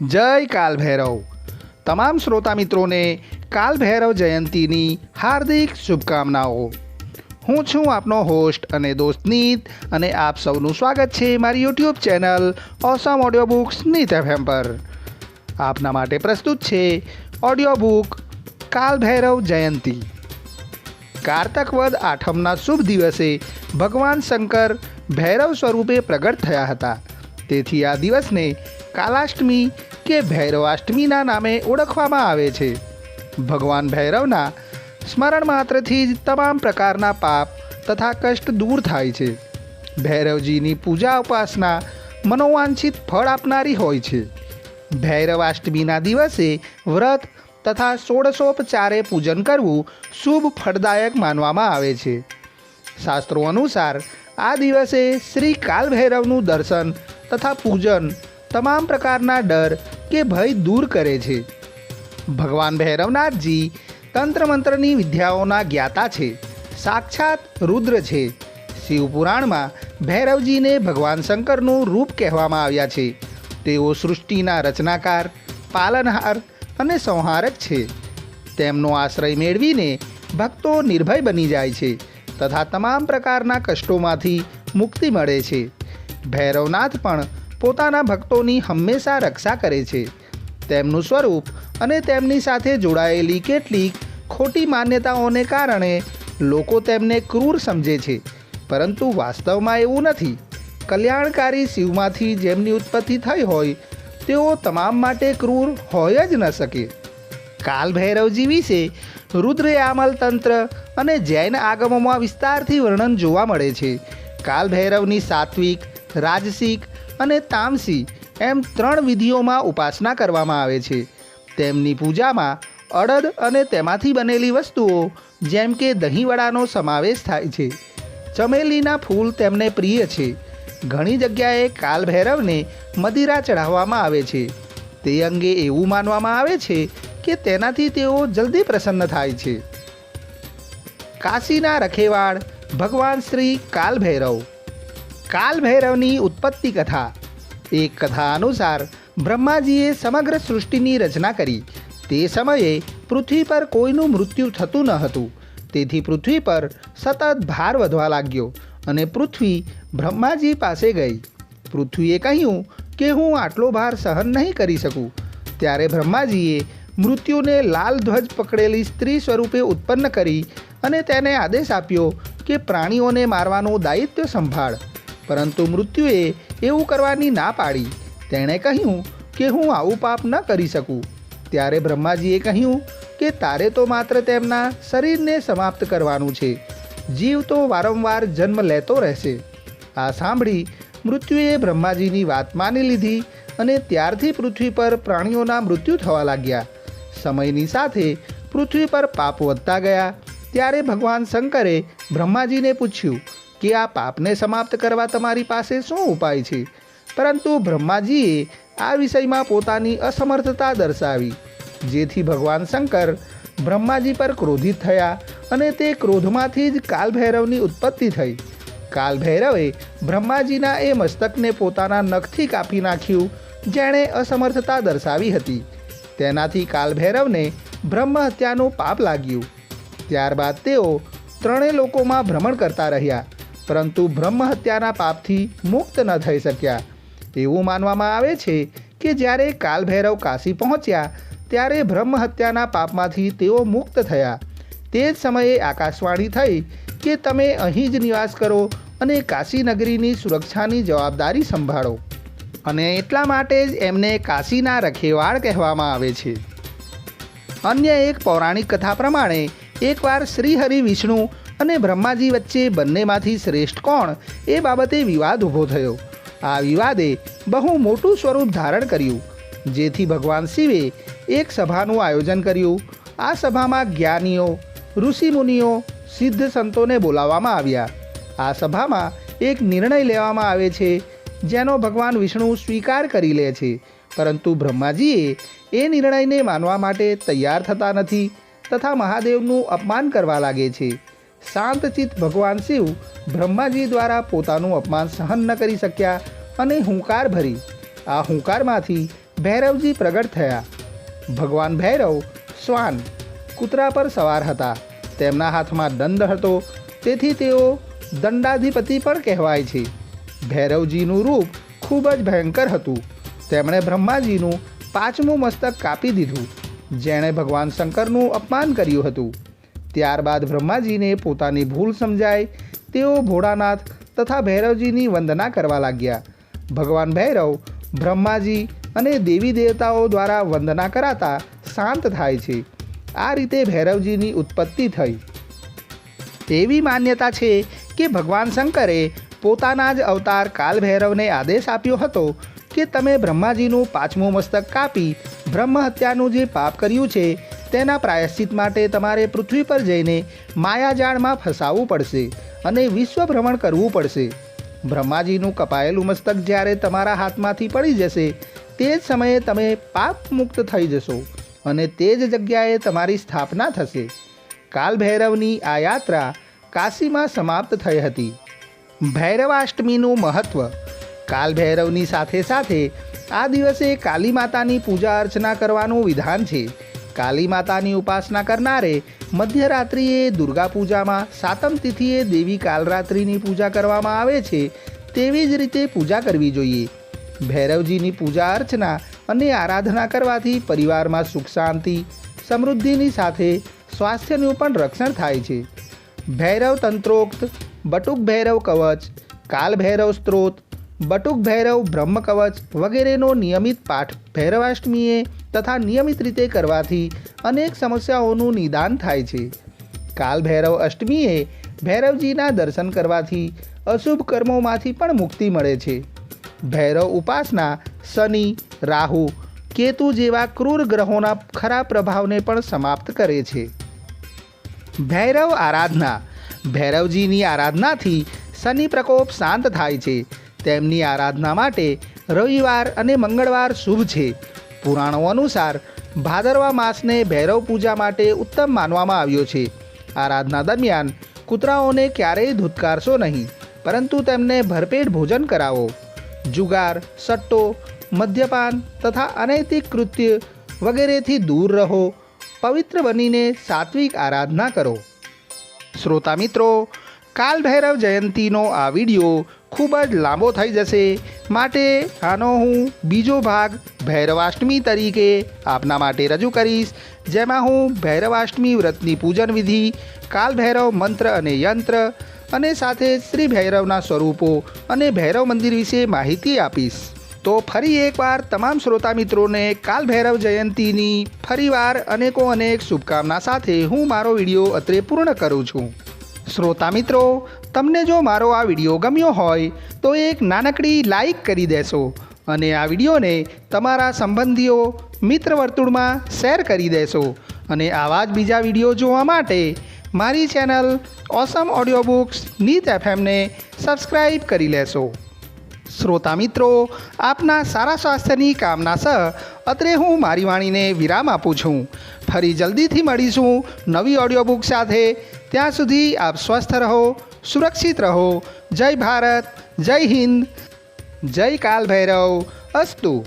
જય કાલ ભૈરવ તમામ શ્રોતા મિત્રોને કાલ ભૈરવ જયંતીની હાર્દિક શુભકામનાઓ. હું છું આપનો હોસ્ટ અને દોસ્ત નીત અને આપ સૌનું સ્વાગત છે મારી YouTube channel awesome audio books Neet FM પર. આપના માટે પ્રસ્તુત છે ઓડિયો બુક કાલ ભૈરવ જયંતી કારતકવદ આઠમના શુભ દિવસે ભગવાન શંકર ભૈરવ સ્વરૂપે પ્રગટ થયા હતા. તેથી આ દિવસને કાલાષ્ટમી કે ભૈરવાષ્ટમીના નામે ઓળખવામાં આવે છે. ભગવાન ભૈરવના સ્મરણ માત્રથી જ તમામ પ્રકારના પાપ તથા કષ્ટ દૂર થાય છે. ભૈરવજીની પૂજા ઉપાસના મનોવાંછિત ફળ આપનારી હોય છે. ભૈરવાષ્ટમીના દિવસે વ્રત તથા ષોડશોપચારે પૂજન કરવું શુભ ફળદાયક માનવામાં આવે છે. શાસ્ત્રો અનુસાર આ દિવસે શ્રી કાલ ભૈરવનું દર્શન તથા પૂજન તમામ પ્રકારના ડર કે ભય દૂર કરે છે. ભગવાન ભૈરવનાથજી તંત્ર મંત્રની વિદ્યાઓના જ્ઞાતા છે. સાક્ષાત રુદ્ર છે. શિવપુરાણમાં ભૈરવજીને ભગવાન શંકરનું રૂપ કહેવામાં આવ્યા છે. તેઓ સૃષ્ટિના રચનાકાર, પાલનહાર અને સંહારક છે. તેમનો આશ્રય મેળવીને ભક્તો નિર્ભય બની જાય છે તથા તમામ પ્રકારના કષ્ટોમાંથી મુક્તિ મળે છે. ભૈરવનાથ પણ પોતાના ભક્તોની હંમેશા રક્ષા કરે છે. તેમનું સ્વરૂપ અને તેમની સાથે જોડાયેલી કેટલીક ખોટી માન્યતાઓને કારણે લોકો તેમને ક્રૂર સમજે છે. પરંતુ વાસ્તવમાં એવું નથી. કલ્યાણકારી શિવમાંથી જેમની ઉત્પત્તિ થઈ હોય, તેઓ તમામ માટે ક્રૂર હોય જ ન શકે. કાલ ભૈરવજી વિશે રુદ્રયામલ તંત્ર અને જૈન આગમોમાં વિસ્તારથી વર્ણન જોવા મળે છે. કાલ ભૈરવની સાત્વિક, રાજસિક અને તામસી એમ ત્રણ વિધિઓમાં ઉપાસના કરવામાં આવે છે. તેમની પૂજામાં અડદ અને તેમાંથી બનેલી વસ્તુઓ, જેમ કે દહીંવડાનો સમાવેશ થાય છે. ચમેલીના ફૂલ તેમને પ્રિય છે. ઘણી જગ્યાએ કાલભૈરવને મદિરા ચઢાવવામાં આવે છે. તે અંગે એવું માનવામાં આવે છે કે તેનાથી તેઓ જલ્દી પ્રસન્ન થાય છે. કાશીના રખેવાળ ભગવાન શ્રી કાલ ભૈરવ કાલ ભૈરવની ઉત્પત્તિ કથા. એક કથા અનુસાર બ્રહ્માજીએ સમગ્ર સૃષ્ટિની રચના કરી. તે સમયે પૃથ્વી પર કોઈનું મૃત્યુ થતું ન હતું. તેથી પૃથ્વી પર સતત ભાર વધવા લાગ્યો અને પૃથ્વી બ્રહ્માજી પાસે ગઈ. પૃથ્વીએ કહ્યું કે હું આટલો ભાર સહન નહીં કરી શકું. ત્યારે બ્રહ્માજીએ મૃત્યુને લાલ ધ્વજ પકડેલી સ્ત્રી સ્વરૂપે ઉત્પન્ન કરી અને તેને આદેશ આપ્યો કે પ્રાણીઓને મારવાનું દાયિત્વ સંભાળ. પરંતુ મૃત્યુએ એવું કરવાની ના પાડી. તેણે કહ્યું કે હું આવું પાપ ન કરી શકું. ત્યારે બ્રહ્માજીએ કહ્યું કે તારે તો માત્ર તેમના શરીરને સમાપ્ત કરવાનું છે. જીવ તો વારંવાર જન્મ લેતો રહેશે. આ સાંભળી મૃત્યુએ બ્રહ્માજીની વાત માની લીધી અને ત્યારથી પૃથ્વી પર પ્રાણીઓના મૃત્યુ થવા લાગ્યા. સમયની સાથે પૃથ્વી પર પાપ વધતા ગયા. ત્યારે ભગવાન શંકરે બ્રહ્માજીને પૂછ્યું કે આ પાપને સમાપ્ત કરવા તમારી પાસે શું ઉપાય છે? પરંતુ બ્રહ્માજીએ આ વિષયમાં પોતાની અસમર્થતા દર્શાવી, જેથી ભગવાન શંકર બ્રહ્માજી પર ક્રોધિત થયા અને તે ક્રોધમાંથી જ કાલભૈરવની ઉત્પત્તિ થઈ. કાલભૈરવે બ્રહ્માજીના એ મસ્તકને પોતાના નખથી કાપી નાખ્યું, જેણે અસમર્થતા દર્શાવી હતી. તેનાથી કાલભૈરવને બ્રહ્મ હત્યાનું પાપ લાગ્યું. ત્યારબાદ તેઓ ત્રણેય લોકોમાં ભ્રમણ કરતા રહ્યા. પરંતુ બ્રહ્મ હત્યાના પાપથી મુક્ત ન થઈ શક્યા. એવું માનવામાં આવે છે કે જ્યારે કાલભૈરવ કાશી પહોંચ્યા, ત્યારે બ્રહ્મ હત્યાના પાપમાંથી તેઓ મુક્ત થયા. તે જ સમયે આકાશવાણી થઈ કે તમે અહીં જ નિવાસ કરો અને કાશી નગરીની સુરક્ષાની જવાબદારી સંભાળો. અને એટલા માટે જ એમને કાશીના રખેવાળ કહેવામાં આવે છે. અન્ય એક પૌરાણિક કથા પ્રમાણે, એકવાર શ્રી હરિ વિષ્ણુ અને બ્રહ્માજી વચ્ચે બંનેમાંથી શ્રેષ્ઠ કોણ એ બાબતે વિવાદ ઊભો થયો. આ વિવાદે બહુ મોટું સ્વરૂપ ધારણ કર્યું, જેથી ભગવાન શિવે એક સભાનું આયોજન કર્યું. આ સભામાં જ્ઞાનીઓ, ઋષિમુનિઓ, સિદ્ધ સંતોને બોલાવવામાં આવ્યા. આ સભામાં એક નિર્ણય લેવામાં આવે છે, જેનો ભગવાન વિષ્ણુ સ્વીકાર કરી લે છે. પરંતુ બ્રહ્માજીએ એ નિર્ણયને માનવા માટે તૈયાર થતા નથી તથા મહાદેવનું અપમાન કરવા લાગે છે. શાંતચિત્ત ભગવાન શિવ બ્રહ્માજી દ્વારા પોતાનું અપમાન સહન ન કરી શક્યા અને હુંકાર ભરી. આ હુંકારમાંથી ભૈરવજી પ્રગટ થયા. ભગવાન ભૈરવ શ્વાન કૂતરા પર સવાર હતા. તેમના હાથમાં દંડ હતો. તેથી તેઓ દંડાધિપતિ પણ કહેવાય છે. ભૈરવજીનું રૂપ ખૂબ જ ભયંકર હતું. તેમણે બ્રહ્માજીનું પાંચમું મસ્તક કાપી દીધું, જેણે ભગવાન શંકરનું અપમાન કર્યું હતું. ત્યારબાદ બ્રહ્માજીને પોતાની ભૂલ સમજાય તેઓ ભોળાનાથ તથા ભૈરવજીની વંદના કરવા લાગ્યા. ભગવાન ભૈરવ, બ્રહ્માજી અને દેવી દેવતાઓ દ્વારા વંદના કરાતા શાંત થાય છે. આ રીતે ભૈરવજીની ઉત્પત્તિ થઈ. એવી માન્યતા છે કે ભગવાન શંકરે પોતાના જ અવતાર કાલ ભૈરવને આદેશ આપ્યો હતો કે તમે બ્રહ્માજીનું પાંચમું મસ્તક કાપી બ્રહ્મ હત્યાનું જે પાપ કર્યું છે તેના પ્રાયશ્ચિત માટે તમારે પૃથ્વી પર જઈને માયાજાળમાં ફસાવવું પડશે અને વિશ્વ ભ્રમણ કરવું પડશે. બ્રહ્માજીનું કપાયેલું મસ્તક જ્યારે તમારા હાથમાંથી પડી જશે, તે જ સમયે તમે પાપ મુક્ત થઈ જશો અને તે જ જગ્યાએ તમારી સ્થાપના થશે. કાલ ભૈરવની આ યાત્રા કાશીમાં સમાપ્ત થઈ હતી. ભૈરવાષ્ટમીનું મહત્ત્વ કાલ ભૈરવની સાથે સાથે આ દિવસે કાલી માતાની પૂજા અર્ચના કરવાનું વિધાન છે. કાલી માતાની ઉપાસના કરનારે મધ્યરાત્રિએ દુર્ગા પૂજામાં સાતમ તિથિએ દેવી કાલરાત્રિની પૂજા કરવામાં આવે છે, તેવી જ રીતે પૂજા કરવી જોઈએ. ભૈરવજીની પૂજા અર્ચના અને આરાધના કરવાથી પરિવારમાં સુખ શાંતિ, સમૃદ્ધિની સાથે સ્વાસ્થ્યનું પણ રક્ષણ થાય છે. ભૈરવ તંત્રોક્ત, બટુક ભૈરવ કવચ, કાલ ભૈરવ સ્ત્રોત, બટુક ભૈરવ બ્રહ્મ કવચ વગેરેનો નિયમિત પાઠ ભૈરવાષ્ટમીએ તથા નિયમિત રીતે કરવાથી અનેક સમસ્યાઓનું નિદાન થાય છે. કાલ ભૈરવ અષ્ટમીએ ભૈરવજીના દર્શન કરવાથી અશુભ કર્મોમાંથી પણ મુક્તિ મળે છે. ભૈરવ ઉપાસના શનિ, રાહુ, કેતુ જેવા ક્રૂર ગ્રહોના ખરાબ પ્રભાવને પણ સમાપ્ત કરે છે. ભૈરવ આરાધના. ભૈરવજીની આરાધનાથી શનિ પ્રકોપ શાંત થાય છે. તેમની આરાધના માટે રવિવાર અને મંગળવાર શુભ છે. પુરાણો અનુસાર ભાદરવા માસને ભૈરવ પૂજા માટે ઉત્તમ માનવામાં આવ્યો છે. આરાધના દરમિયાન કૂતરાઓને ક્યારેય ધૂતકારશો નહીં, પરંતુ તેમને ભરપેટ ભોજન કરાવો. જુગાર, સટ્ટો, મદ્યપાન તથા અનૈતિક કૃત્ય વગેરેથી દૂર રહો, પવિત્ર બનીને સાત્વિક આરાધના કરો. શ્રોતા મિત્રો કાલ ભૈરવ જયંતીનો આ વીડિયો ખૂબ જ લાંબો થઈ જશે. માટે આનો હું બીજો ભાગ ભૈરવાષ્ટમી તરીકે આપના માટે રજૂ કરીશ. જેમાં હું ભૈરવાષ્ટમી વ્રતની પૂજન વિધિ કાલ ભૈરવ મંત્ર અને યંત્ર અને સાથે શ્રી ભૈરવના સ્વરૂપો અને ભૈરવ મંદિર વિશે માહિતી આપીશ. તો ફરી એકવાર તમામ શ્રોતા મિત્રોને કાલ ભૈરવ જયંતીની ફરીવાર અનેકો અનેક શુભકામના સાથે હું મારો વીડિયો અત્રે પૂર્ણ કરું છું. શ્રોતા મિત્રો, તમને જો મારો આ વીડિયો ગમ્યો હોય, તો એક નાનકડી લાઈક કરી દેશો અને આ વિડીયોને તમારા સંબંધીઓ, મિત્ર વર્તુળમાં શેર કરી દેશો. અને આવા જ બીજા વીડિયો જોવા માટે, મારી channel awesome audio books Neet એફએમને subscribe કરી લેશો. શ્રોતા મિત્રો, આપના સારા સ્વાસ્થ્યની કામના સહ અત્રે હું મારી વાણીને વિરામ આપું છું. ફરી જલ્દીથી મળીશું નવી ઓડિયો બુક સાથે. ત્યાં સુધી આપ સ્વસ્થ રહો, સુરક્ષિત રહો. જય ભારત, જય હિન્દ, જય કાલ ભૈરવ અસ્તુ.